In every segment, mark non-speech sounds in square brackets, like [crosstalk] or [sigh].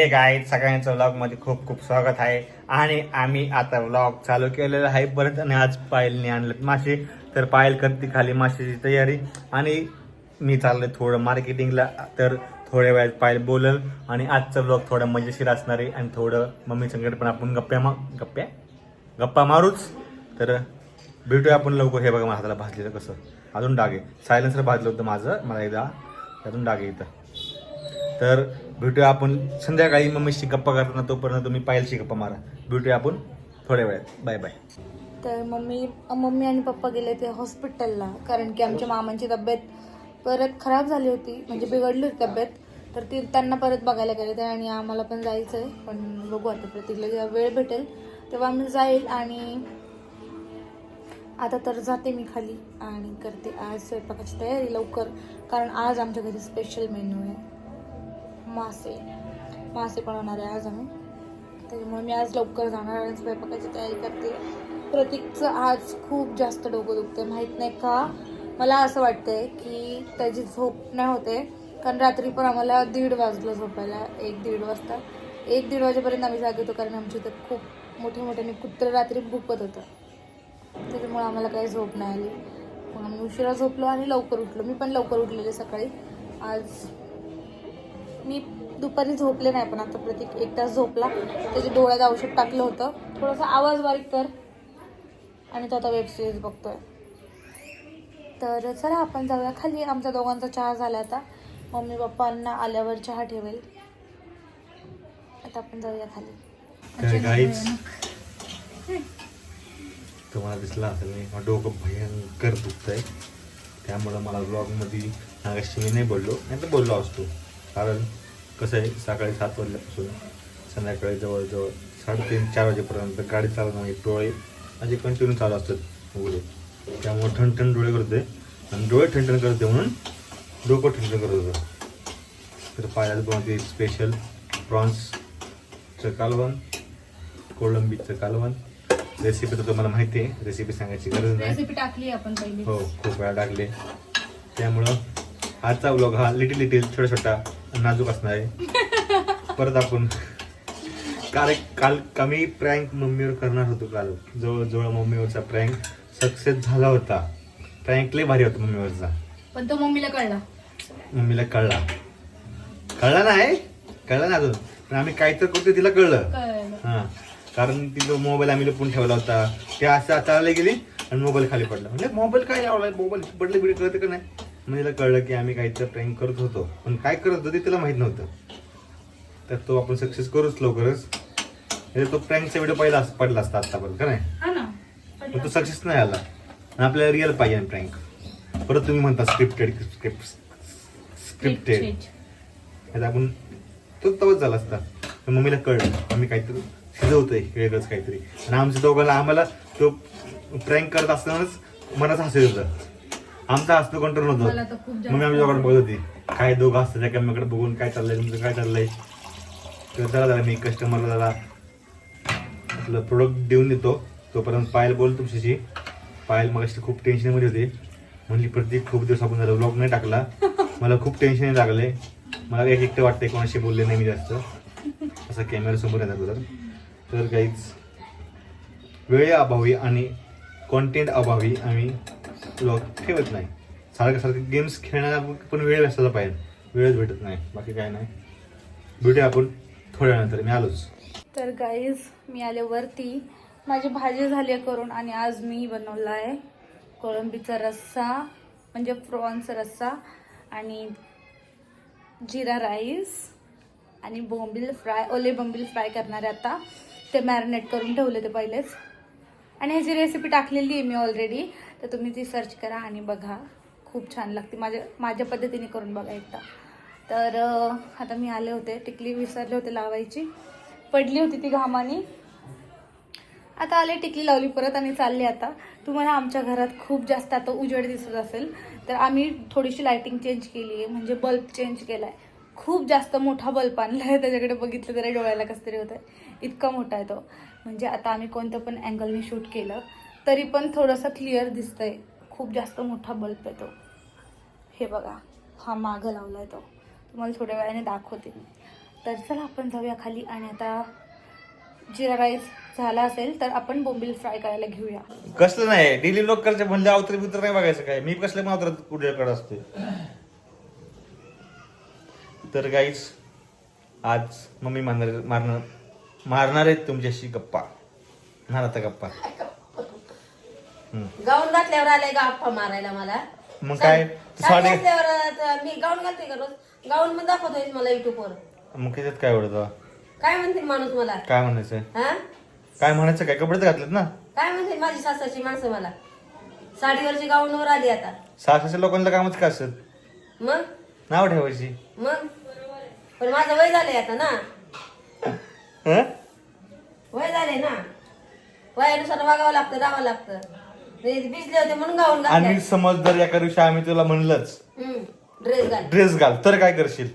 हे गाय सगळ्यांचं व्लॉगमध्ये खूप खूप स्वागत आहे. आणि आम्ही आता व्लॉग चालू केलेला आहे. परत आणि आज पायलने आणलं मासे. तर पायल करते खाली माशाची तयारी. आणि मी चाललोय थोडं मार्केटिंगला तर थोड्या वेळात पायल बोलल. आणि आजचा व्लॉग थोडा मजेशीर असणार आहे. आणि थोडं मम्मी संकट पण आपण गप्प्या मा गप्प्या? गप्पा मारूच. तर भेटूया आपण लवकर. हे बघा माझ्या हाताला भाजलेलं कसं. अजून डागे आहे. सायलेन्सर भाजलं होतं माझं. मला एकदा. अजून डागे इथं. तर भेटूया आपण. संध्याकाळी मम्मीशी गप्पा करताना तोपर्यंत तुम्ही पायलशी गप्पा मारा. भेटूया आपण थोड्या वेळात. बाय बाय तर मम्मी मम्मी आणि पप्पा गेले ते हॉस्पिटलला कारण की आमच्या मामांची तब्येत परत खराब झाली होती. म्हणजे बिघडली होती तब्येत. तर ती त्यांना परत बघायला गेले ते आणि आम्हाला पण जायचं आहे पण बघू आता प्रतीकला जेव्हा वेळ भेटेल तेव्हा आम्ही जाईल आणि आता तर जाते मी खाली आणि करते आज स्वयंपाकाची तयारी लवकर. कारण आज आमच्या घरी स्पेशल मेन्यू आहे. मासे. मासे बनवणार आहे आज आम्ही. त्याच्यामुळे मी आज लवकर जाणार आणि स्वयंपाकाची तयारी करते. प्रतीकचं आज खूप जास्त डोकं दुखतं माहीत नाही का? मला असं वाटतंय की त्याची झोप नाही होते कारण रात्री पण आम्हाला दीड वाजलं झोपायला एक दीड वाजता. एक दीड वाजेपर्यंत आम्ही जागे होतो कारण आमच्या इथं खूप मोठे मोठ्याने कुत्र रात्री भुकत होतं. त्याच्यामुळे आम्हाला काही झोप नाही आली. मग आम्ही उशिरा झोपलो आणि लवकर उठलो. मी पण लवकर उठलेले सकाळी. आज मी दुपारी झोपले नाही पण आता प्रतीक एक तास झोपला. त्याच्या डोळ्यात औषध टाकलं होतं. थोडासा आवाज बारीक कर आणि तो आता वेब सिरीज बघतोय. तर चला आपण जाऊया खाली. आमच्या दोघांचा चहा झाला आता. मम्मी पप्पांना आल्यावर चहा ठेवेल. आता आपण जाऊया खाली. तुम्हाला दिसला असेल नाही माझं डोकं भयंकर दुखतंय. त्यामुळं मला ब्लॉगमध्ये नागाशी नाही बोललो. नाही तर बोललो असतो. कारण कसं आहे सकाळी सात वाजल्यापासून संध्याकाळी जवळजवळ साडेतीन चार वाजेपर्यंत गाडी चालवणं म्हणजे डोळे माझे कंटिन्यू चालू असतात उघडे. त्यामुळे ठणठण डोळे करते आणि डोळे ठणठण करते म्हणून डोकं ठणठण करत होतं. तर पायाला बनवते स्पेशल प्रॉन्सचं कालवण कोळंबीचं कालवण. रेसिपी तर तुम्हाला माहिती आहे रेसिपी सांगायची गरज नाही. रेसिपी टाकली आपण पहिली. हो खूप वेळा टाकले. त्यामुळं आजचा व्लॉग हा लिटिल लिटिल छोटा छोटा नाजूक असणार आहे. परत आपण काल काल कमी प्रँक मम्मीवर करणार होतो काल. जवळजवळ मम्मीवरचा प्रँक सक्सेस झाला होता. प्रँक लय भारी होता मम्मीवरचा. पण तो मम्मीला कळला. मम्मीला कळला. कळला नाही? कळला ना अजून. पण आम्ही काय तर करतो तिला कळलं. हा. कारण तिथं मोबाईल आम्ही लपून ठेवला होता ते असं चालले गेली आणि मोबाईल खाली पडला. म्हणजे मोबाईल काय लावलाय? मोबाईल पडले बिडे कळतं का नाही? मग तिला कळलं की आम्ही काहीतरी प्रँक करत होतो. पण काय करत होतो ते तिला माहीत नव्हतं. तर तो आपण सक्सेस करूच लवकरच. म्हणजे तो प्रँकचा व्हिडिओ पहिला अस- पडला असता आतापर्यंत का नाही हा ना. पण तो सक्सेस नाही आला. आणि आपल्याला रिअल पाहिजे प्रँक परत तुम्ही म्हणता स्क्रिप्टेड स्क्रिप्ट स्क्रिप्टेड आता आपण तो तवच झाला असता. तर मम्मीला कळलं. आम्ही काहीतरी शिजवतोय वेगळंच काहीतरी. आणि आमच्या दोघांना आम्हाला तो प्रँक करत असतानाच मनात हसत होतं. आमचा हसतो कंट्रोल मला नव्हतं तर खूप जास्त मम्मी आमच्या दोघांना बघत होती. काय दोघं असतात एकामेकडे बघून काय चाललंय तुमचं काय चाललंय? तर चला जरा मी कस्टमरला जरा आपलं प्रोडक्ट देऊन देतो. तोपर्यंत पायल बोल तुमच्याशी. पायल मग खूप टेन्शनमध्ये होते. म्हणली प्रत्येक खूप दिवस आपण झालं व्लॉग नाही टाकला. मला खूप टेन्शन लागले मला एक एकटं वाटतंय कोणाशी बोलले नाही मी जास्त. असं कॅमेऱ्यासमोर येणार अगोदर तर काहीच वेळेअभावी आणि कॉन्टेंट अभावी आम्ही लॉक ठेवत नाही. सारखं सारखं गेम्स खेळण्याला पण वेळ असायला पाहिजे. वेळच भेटत नाही. बाकी काय नाही. भेटूया आपण थोड्या वेळानंतर मी आलोच. तर गाईज मी आले वरती. माझी भाजी झाली आहे करून आणि आज मी बनवला आहे कोळंबीचा रस्सा म्हणजे प्रॉन्सचा रस्सा आणि जिरा राईस आणि बोंबील फ्राय ओले बोंबील फ्राय करणार आहे आता. ते मॅरिनेट करून ठेवले ते पहिलेच. आणि ह्याची रेसिपी टाकलेली आहे मी ऑलरेडी तर तुम्ही ती सर्च करा आणि बघा. खूप छान लागते. माझ्या माझ्या पद्धतीने करून बघा एकदा. तर आता मी आले होते. टिकली विसरले होते लावायची. पडली होती ती घामाने. आता आले टिकली लावली परत आणि चालली आता. तुम्हाला आमच्या घरात खूप जास्त आता उजेड दिसत असेल. तर आम्ही थोडीशी लायटिंग चेंज केली आहे. म्हणजे बल्ब चेंज केला आहे खूप जास्त मोठा बल्ब आणला आहे त्याच्याकडे बघितलं तरी डोळ्याला कसं तरी होतं इतका मोठा आहे तो. म्हणजे आता आम्ही कोणतं पण अँगलने शूट केलं. तरी पण थोडंसं क्लिअर दिसतंय. खूप जास्त मोठा बल्ब आहे तो. हे बघा हा मागं लावला आहे तो. तुम्हाला थोड्या वेळाने दाखवते तर चला आपण जाऊया खाली आणि आता जिरा राईस झाला असेल तर आपण बोंबील फ्राय करायला घेऊया. कसलं नाही डेली लोक करते म्हणले अवतर बितर नाही बघायचं काय? मी कसलं पण अवतरात कुठेकडे असते तर गाईच आज मम्मी मारणार मारणार मारणार आहेत तुमच्याशी गप्पा. मार गप्पा. गाऊन घातल्यावर आलाय गप्पा मारायला मला. मग काय? साडी साडी घातल्यावर आता मी गाऊन घालते का रोज. गाऊन पण दाखवतोय मला युट्यूब वर मग त्याच्यात काय आवडतं काय म्हणतील माणूस मला? काय म्हणायचं? हा? काय म्हणायचं काय? कपडे तर घातलेत ना? काय म्हणतील माझी सासाची माणसं मला? साडीवरची गाऊनवर आली आता. सहाशे लोकांना कामच काय असत मग? नाव ठेवायची. मग? पण माझं वय झालंय आता ना. हं? वय झाले ना. वयानुसार वागावं लागतं राहावं लागतं. ते भिजले होते म्हणून गाऊन आणि समज जर एका दिवशी आम्ही तुला म्हणलंच ड्रेस घाल. ड्रेस घाल तर काय करशील?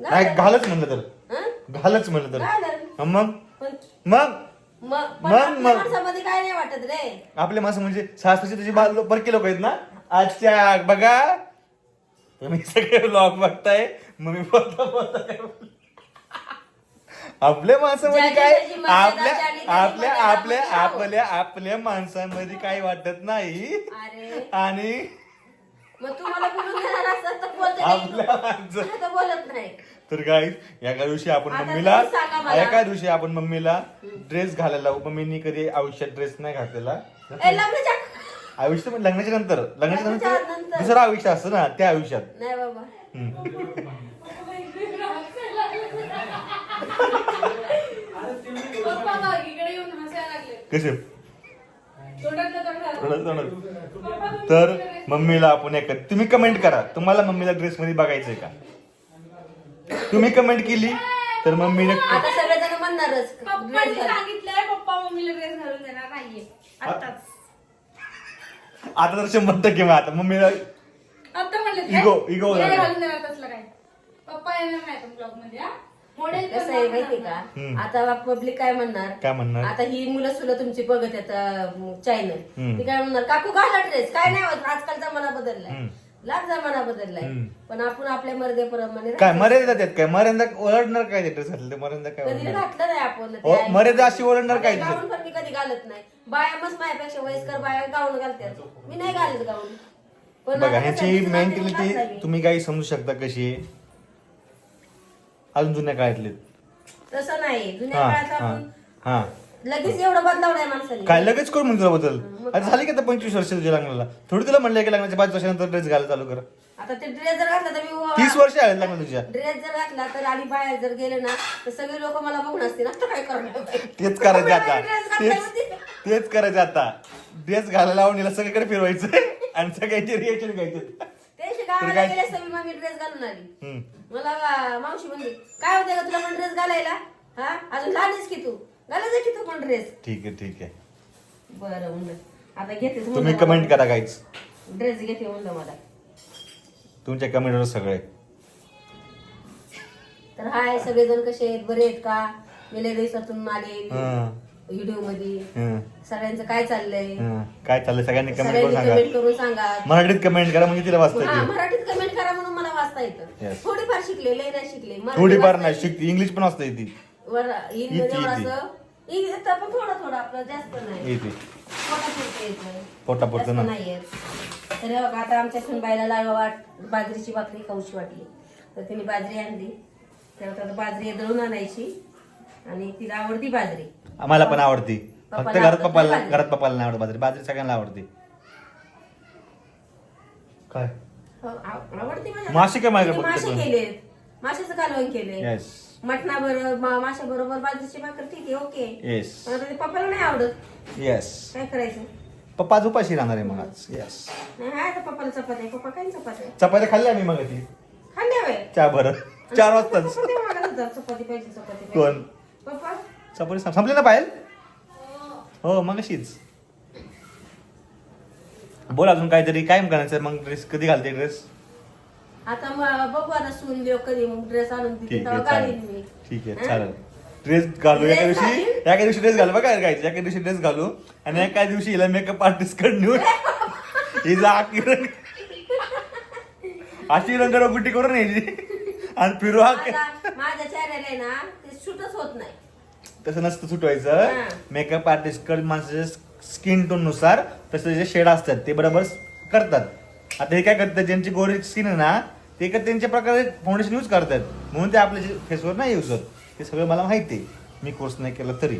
नाही घालच म्हणलं तर. हं? घालच म्हणलं तर. हं, मग? पण मग? मग पण मग- आपल्या मग. माणसामध्ये काय नाही वाटत रे. आपले माणसं म्हणजे सासरची तुझी बाल परके लोक आहेत ना? आजच्या बघा. तुम्ही सगळे ब्लॉग बघताय. मग मी बोलता बोलता काय. आपल्या माणसामध्ये काय मर्यादा, आपल्या ज्याने आपल्या मर्यादा आपल्या राहावं. आपल्या आपल्या माणसांमध्ये काही वाटत नाही अरे आणि मग तू मला बोलून देणार असत तर बोलते नाही तू. आपल्या माणसं तर बोलत नाही तर काय एका दिवशी आपण आता मम्मीला तुम्ही सांगा मला. एका दिवशी आपण मम्मीला ड्रेस घालायला लावू. मम्मीनी कधी आयुष्यात ड्रेस नाही घातलेला ए, लग्नाच्या आयुष्य म्हणजे लग्नाच्या नंतर लग्नाच्या लग्नाच्या नंतर नंतर. दुसरं आयुष्य असतं ना त्या आयुष्यात नाही बाबा हम्म. पप्पा बघ, इकडे येऊन हसायला लागले. कसे? तोंडातलं तोंडात. तोंडात- तोंडात. तर मम्मीला आपण एक तुम्ही कमेंट करा. तुम्हाला मम्मीला ड्रेस मध्ये बघायचंय का? तुम्ही कमेंट केली तर मम्मीने आता सगळेजण म्हणणारच. पप्पांनी ड्रेस घाल. सांगितलंय पप्पा मम्मीला ड्रेस घालून देणार नाहीये. आताच आता तर शंभर टक्के मग आता मम्मीला आता म्हणले. घालून देणार तसलं काय? पप्पा येणार नाही ब्लॉगमध्ये हा? कसं आहे माहिती का. आता पब्लिक काय म्हणणार काय म्हणणार आता ही मुलं सुद्धा तुमची बघत चॅनल हम्म. ती काय म्हणणार काकू घाला ड्रेस काय नाही होत आजकाल जमाना बदललाय. लाख जमाना बदललाय. पण आपण आपल्या मर्यादेप्रमाणे काय. मर्यादा त्यात काय मर्यादा ओरडणार काय ड्रेस घातले मर्यादा काय कधी ओरडणार? घातलं नाही आपण मर्यादा अशी ओरडणार काय आता तिथं? गाऊन पण मी कधी घालत नाही बाया मस्त माझ्यापेक्षा वयस्कर बाया गाऊन घालतात मी नाही घालत गाऊन पण बघा आता ह्याची मेंटॅलिटी. तुम्ही काही समजू शकता कशी आहे अजून जुन्या काळातले. तसं नाही. जुन्या हा काळात हा आपण हा. लगेच एवढं बदलाव नाही माणसाने. काय लगेच करू तुला बदल? आता झाली का आता पंचवीस वर्ष तुझ्या लग्नाला. थोडी तुला म्हणलं की लग्नाच्या पाच वर्षानंतर ड्रेस घालायला चालू कर. आता ते ड्रेस जर घातला तर मी तीस वर्ष आहेत लग्न तुझ्या. ड्रेस जर घातला तर आणि बाहेर जर गेले ना तर सगळे लोक मला बघून असतील आता काय करणार तेच करायचं आता. तेच करायचं आता. ड्रेस घालायला लावून हिला सगळीकडे फिरवायचं आणि सगळ्यांचे रिएक्शन घ्यायचे. गेले असते मी मग मी ड्रेस घालून आली. मला वा- मावशी म्हणली काय होते का तुला पण ड्रेस घालायला? हा? अजून लहानच की तू? घालायचं की तू पण ड्रेस ठीक आहे ठीक आहे. बरं म्हणलं. आता घेतेच तुम्ही कमेंट करा काहीच ड्रेस घेते म्हणलं मला. तुमच्या कमेंटवर सगळे. तर हाय सगळेजण कसे आहेत? बरे आहेत का? मी लय दिवसातून आले हं, व्हिडिओमध्ये हं, सगळ्यांचं काय चाललंय? हं. काय चाललंय? सगळ्यांनी कमेंट सगळ्यांनी करून कमेंट सांगा करून सांगा. मराठीत कमेंट करा म्हणजे तिला वाचता हा येईल. मराठीत कमेंट करा म्हणून मला वाचता येतं. Yes. थोडीफार शिकले लय नाही शिकले. मराठी थोडीफार वाचता नाही येते. शिकते. इंग्लिश पण वाचता येते. वर हिंदी. असं. इंग्लिश पण थोडं थोडं आपलं जास्त नाही. येते. पोटापुरतं येतं. पोटापुरतं जास्त ना. नाही येत. तर हे बघा आता आमच्या सुनबाईला लाल वाट बाजरीची भाकरी खाऊशी वाटली. तर तिने बाजरी आणली. तर आता बाजरी दळून आणायची. आणि तिला आवडती बाजरी. आम्हाला पण आवडती. फक्त घरात पप्पाला नाही घरात पप्पाला नाही आवडत बाजरी. बाजरी सगळ्यांना आवडते. काय? हो, आव- आवडती मासे काय माझ्या तिने मासे? केलेत माशाचं कालवण केले. येस मटणा बरोबर माशा बरोबर बाजरीची भाकर ठीक आहे ओके. येस पण आता ते पप्पाला नाही आवडत. येस काय करायचं? पप्पा आज उपाशी राहणार आहे मग आज. येस नाही आता पप्पाला चपाती पप्पा काय चपाती चपात्या खाल्ल्या मी मग ती. खाल्ल्या वेळ चहा बरं चार वाजताच. चपाती मागत होता चपाती पाहिजे चपाती पाहिजे. कोण? पप्पा? चपाती संप- संपली ना पायल हो मग अशीच बोल अजून काहीतरी काय करायचं मग ड्रेस कधी घालते ड्रेस आता मग बघू आता सून कधी मग ड्रेस आणून ठीक तेव्हा आहे घालीन चालेल. ठीक आहे? चालेल. ड्रेस घालू एका Dress दिवशी घालीन? एका दिवशी ड्रेस घालू बघा काय एका दिवशी ड्रेस घालू आणि एका दिवशी हिला मेकअप आर्टिस्टकडे नेऊन हिचा आखी रंग अशी रंगरंगोटी करून यायची आणि फिरू हा माझा- माझ्या चेहऱ्याला आहे ना ते सुटच होत नाही. तसं नसतं. सुटवायचं. मेकअप आर्टिस्टकडे माणसाच्या स्किन टोननुसार तसे जे शेड असतात ते बरोबर करतात. आता हे काय करतात ज्यांची गोरी स्किन आहे ना ते का त्यांच्या प्रकारे फाउंडेशन यूज करतात. म्हणून ते आपल्या फेसवर नाही यूज होत. ते सगळं मला माहिती आहे. मी कोर्स नाही केला तरी.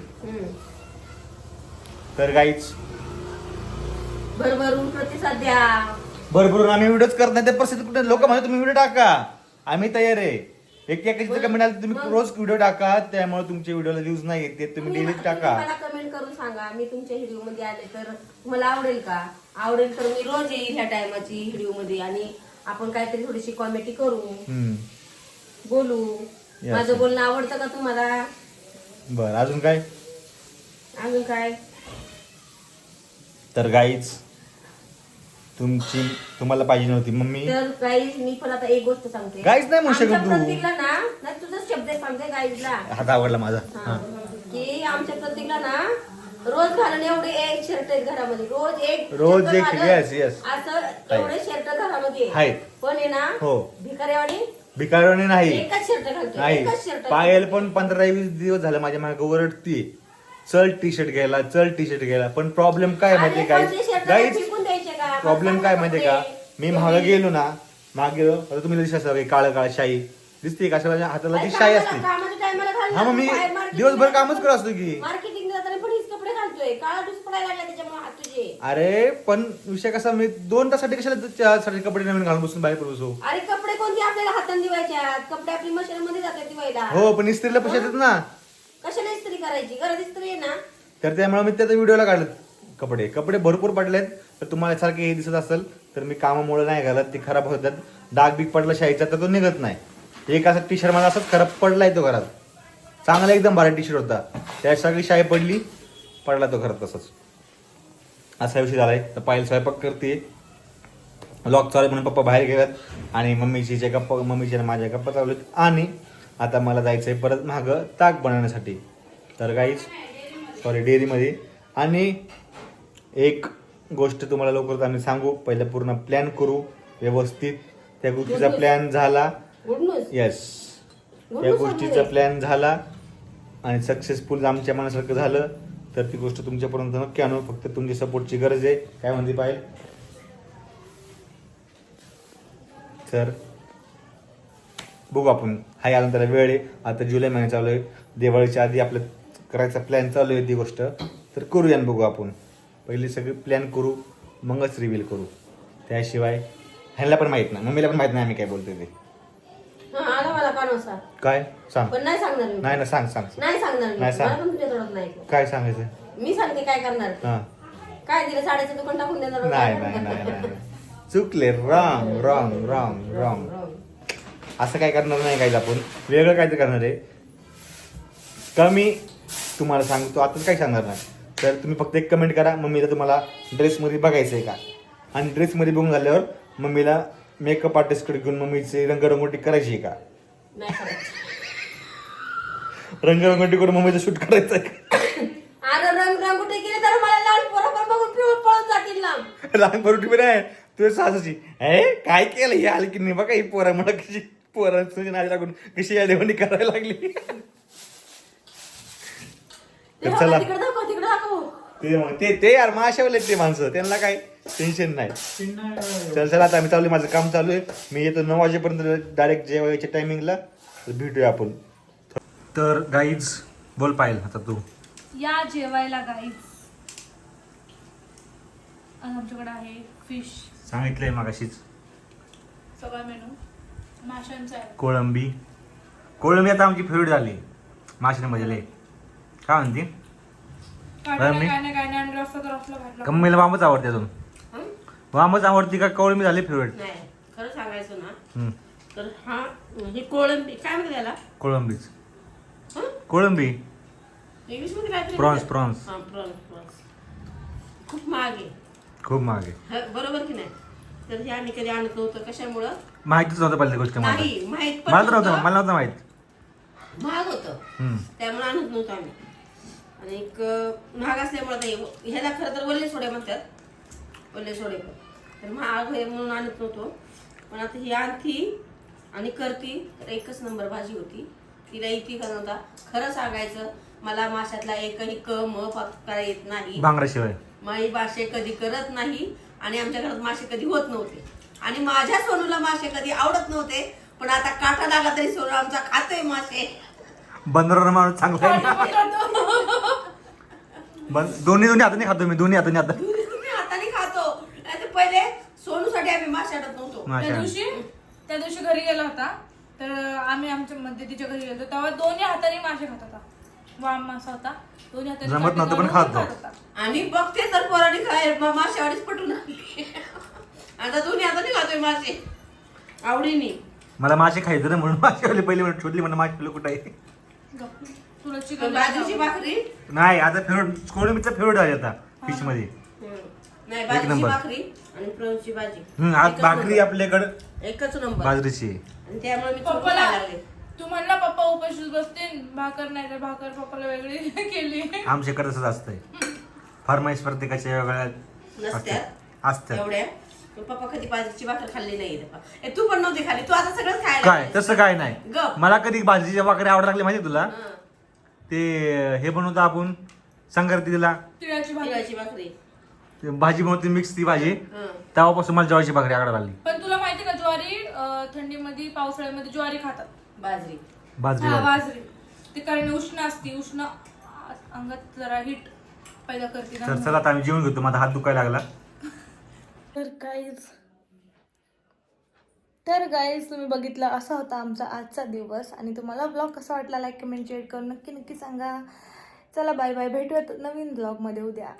तर गाईच भरभरून प्रतिसाद द्या. भरभरून आम्ही व्हिडिओच करत नाही ते परिस्थिती कुठे? लोक म्हणतात तुम्ही व्हिडिओ टाका. आम्ही तयार आहे. एक एकाची कमेंट आली तुम्ही रोज व्हिडिओ टाका त्यामुळे तुमच्या व्हिडिओला व्ह्यूज नाही येत तुम्ही डेली टाका. मला कमेंट करून सांगा मी तुमच्या व्हिडिओमध्ये आले तर तुम्हाला आवडेल का? आवडेल तर मी रोज येईल ह्या टायमाची व्हिडिओमध्ये आणि आपण काहीतरी थोडीशी कॉमेडी करू. बोलू. माझं बोलणं आवडतं का तुम्हाला? बरं अजून काय? अजून काय? तर गाईच तुमची तुम्हाला पाहिजे नव्हती. मम्मी? तर गाईज मी पण आता एक गोष्ट सांगते. गाईज नाही म्हणू शकत आमच्या तू. प्रत्येकला ना नाही तुझा शब्द आहे सांगते गाईजला हात आवडला माझा. हा. की आमच्या प्रत्येकला ना रोज घालून एवढे एक शर्ट आहेत घरामध्ये. रोज एक रोज shirt एक, घालून yes, yes. असं एवढे शर्ट घरामध्ये. आहेत. पण आहे ना हो. भिकाऱ्यावानी भिकारोनी नाही. एकच शर्ट घालतो नाही. शर्ट पायल पण पंधरा वीस दिवस झाले माझ्या मागे ओरडती चल टी शर्ट घ्यायला चल टी शर्ट घ्यायला. पण प्रॉब्लेम काय माहितीये गाईज गाईज प्रॉब्लेम काय माहितीये का? मी मागे गेलो ना मागे गेलो आता तुम्ही दिसत असाल काळ काळ शाई दिसते का? अशा हाताला ती शाई असते. हा मग मी दिवसभर कामच करत असतो की. मार्केटिंग जाताना पण हीच कपडे घालतोय. काळा डूस पडायला लागला त्याच्यामुळे हात तुझे. अरे पण विषय कसा मी दोन तासाठी कशाला कपडे नवीन घालून बसून बाहेर पडू बसू अरे कपडे कोणते आपल्याला हाताने दिवायच्या कपडे आपली मशीन मध्ये जातात दिवायला हो पण इस्त्रीला पैसे येतात ना. कशाला इस्त्री करायची? घरात इस्त्री आहे ना. तर त्यामुळे मी त्याचा व्हिडिओला काढलं. कपडे कपडे भरपूर पडलेत. तर तुम्हाला सारखे हे दिसत असेल तर मी कामामुळे नाही घालत ते खराब होतात डाग बिग पडला शाईचा तर तो निघत नाही. एक असा टी शर्ट मला असं खराब पडलाय तो घरात. चांगला एकदम भारी टी शर्ट होता. त्या सगळी शाई पडली पडला तो घरात तसंच. असा विषय झालाय. तर पायल स्वयंपाक करते. लॉक चालू आहे म्हणून पप्पा बाहेर गेल्यात आणि मम्मीची जे गप्पा मम्मीचे आणि माझ्या गप्पा चालू आहेत. आणि आता मला जायचं आहे परत मागं ताक बनवण्यासाठी. तर काहीच सॉरी डेअरीमध्ये आणि एक गोष्ट तुम्हाला लवकरच आम्ही सांगू. पहिलं पूर्ण प्लॅन करू. व्यवस्थित. त्या गोष्टीचा प्लॅन झाला. येस त्या news गोष्टीचा प्लॅन झाला. आणि सक्सेसफुल आमच्या मनासारखं झालं तर ती गोष्ट तुमच्यापर्यंत नक्की आणू. फक्त तुमची सपोर्टची गरज आहे. काय म्हणते पाहिजे तर बघू आपण. हाय आला त्याला वेळ आहे. आता जुलै महिना चालू आहे. दिवाळीच्या आधी आपलं करायचा प्लॅन चालू आहे ती गोष्ट. तर करूया बघू आपण. पहिले सगळे प्लॅन करू मगच रिव्हील करू. त्याशिवाय ह्यांना पण माहीत नाही मम्मीला पण माहीत नाही आम्ही काय बोलतोय ते. हा आला मला पानवसा काय? सांग. पण नाही सांगणार मी. नाही ना सांग सांग नाही सांगणार मी. नाही सांग. मला पण तुझ्या तोंडात नाही काय सांगायचं? मी सांगते काय करणार. हा. काय दिलं साड्याचं दुकान टाकून देणार नाही नाही नाही नाही नाही. चुकले. रॉंग रॉंग रॉंग रॉंग असं काय करणार नाही काय आपण. वेगळं काहीतरी करणार आहे. कमी तुम्हाला सांगतो आता काय सांगणार नाही. तर तुम्ही फक्त एक कमेंट करा मम्मीला तुम्हाला ड्रेसमध्ये बघायचं आहे का? आणि ड्रेसमध्ये बघून झाल्यावर मम्मीला मेकअप आर्टिस्टकडे घेऊन मम्मीची रंगरंगोटी करायची आहे का. रंगरंगोटी करून मम्मीचं शूट करायचं आहे का लहान बरोटी पण आहे. तुझ्या सासूची हे काय केलं? हे आली की नाही बघा ही पोरा मला कशी पोरा तुझी नादी लागून कशी या देवानी करायला लागली? तर चला. ते मग ते ते यार माशावले ते माणसं. त्यांना काय टेन्शन नाही. चल चला आता आम्ही चालू माझं काम चालू आहे. मी येतो नऊ वाजेपर्यंत डायरेक्ट जेवायच्या टायमिंगला भेटूया आपण. तर गाईज बोल पाहिल आता तू. या जेवायला गाईज आज आमच्याकडे आहे फिश सांगितलंय मागाशीच. सगळा मेनू माशांचा आहे. कोळंबी. कोळंबी आता आमची फेवरेट झाली. माशाने लय काय म्हणते? कम्मीला वामच आवडते अजून. हं? वामच आवडती का कोळंबी झाली फेवरेट? नाही खरं सांगायचं ना तर हा हे कोळंबी काय म्हणते त्याला? कोळंबीच. हं? कोळंबी. इंग्लिशमध्ये काय प्रॉन्स प्रॉन्स. हा प्रॉन्स प्रॉन्स. खूप महाग आहे खूप महाग आहे बरोबर की नाही? तर हे आम्ही कधी आणत नव्हतं कशामुळं? माहितीच नव्हतं पहिली गोष्ट मला. नाही माहीत पण मला नव्हतं नव्हतं. मला नव्हतं माहीत. महाग होतं. त्यामुळे आणत नव्हतं आम्ही. आणि एक महाग असल्यामुळे आता हे- ह्याला खरं तर वल्ले सोडे म्हणतात. वल्ले सोडे पण. तर महाग आहे म्हणून आणत नव्हतो. पण आता ही आणखी आणि करती. तर एकच नंबर भाजी होती. तिला इथे का नव्हता खरं सांगायचं मला माशातला एकही क म पत्ता येत नाही. भांगराशिवाय. माई मासे कधी करत नाही आणि आमच्या घरात मासे कधी होत नव्हते. आणि माझ्या सोनूला मासे कधी आवडत नव्हते. पण आता काटा लागला तरी सोनू आमचा खातोय मासे. बंदरावर माणूस चांगला आहे. बंद दोन्ही दोन्ही हाताने खातो मी दोन्ही हाताने आता. तुम्ही हाताने खातो. नाहीतर पहिले सोनूसाठी आम्ही मासे आणत नव्हतो. त्या माशा दिवशी त्या दिवशी घरी गेला होता. तर आम्ही आमच्या मध्ये तिच्या घरी गेलो तेव्हा दोन्ही हाताने मासे खात होता. वाम मासा होता. दोन्ही हाताने जमत काटे नव्हतं पण काढून खात होता. आणि बघते तर पोराने काय म- माशावाडीच पटून आता दोन्ही हाताने खातोय मासे. आवडीने. मला मासे खायचं ना म्हणून मासेवाले पहिले म्हणून शोधली म्हणून मासे कुठं आहे. तुला पण चिकन बाजरीची भाकरी? नाही आता फेवरेट कोळंबीचा फेवरेट आहे आता फिशमध्ये. नाही बाजरीची नंबर. भाकरी आणि भाजी. हम्म, आज एकच भाकरी नंबर. आपल्याकडं एकच नंबर. बाजरीची. आहे. आणि त्यामुळे मी चोरून पप्पाला खायला लागले. तू म्हणला पप्पा उपाशीच बसते भाकर नाही तर भाकर पप्पाला वेगळी [laughs] केली. आमच्याकडे तसंच असतंय. [laughs] फरमाईश प्रत्येकाच्या वेगळ्या नसत्यात असतात. एवढ्या. पण पप्पा कधी बाजरीची भाकर खाल्ली नाही ए, तू पण नव्हती खाली तू आता सगळं खायला काय? लागलीस. तसं काय नाही. गप. मला कधी भाजीच्या भाकरी आवड लागली माहिती तुला? हं. ते हे बनवतो आपण संक्रांतीला तिळाची भाजी तिळाची भाकरी. ते भाजी बनवते मिक्स ती भाजी. हं. तेव्हापासून मला ज्वारीची भाकरी आवड लागली. पण तुला माहिती का ज्वारी अं, थंडीमध्ये पावसाळ्यामध्ये ज्वारी खातात. बाजरी. बाजरी हा बाजरी. ते कारण उष्ण असते उष्ण अंगात जरा हिट पैदा करते ना. तर चला आता आम्ही जेवण घेतो माझा हात दुखायला लागला. तर गाईज तर गाईज तुम्ही बघितलं असा होता आमचा आजचा दिवस. आणि तुम्हाला ब्लॉग कसा वाटला लाईक कमेंट शेअर करून नक्की नक्की सांगा. चला बाय बाय भेटूयात नवीन ब्लॉगमध्ये उद्या.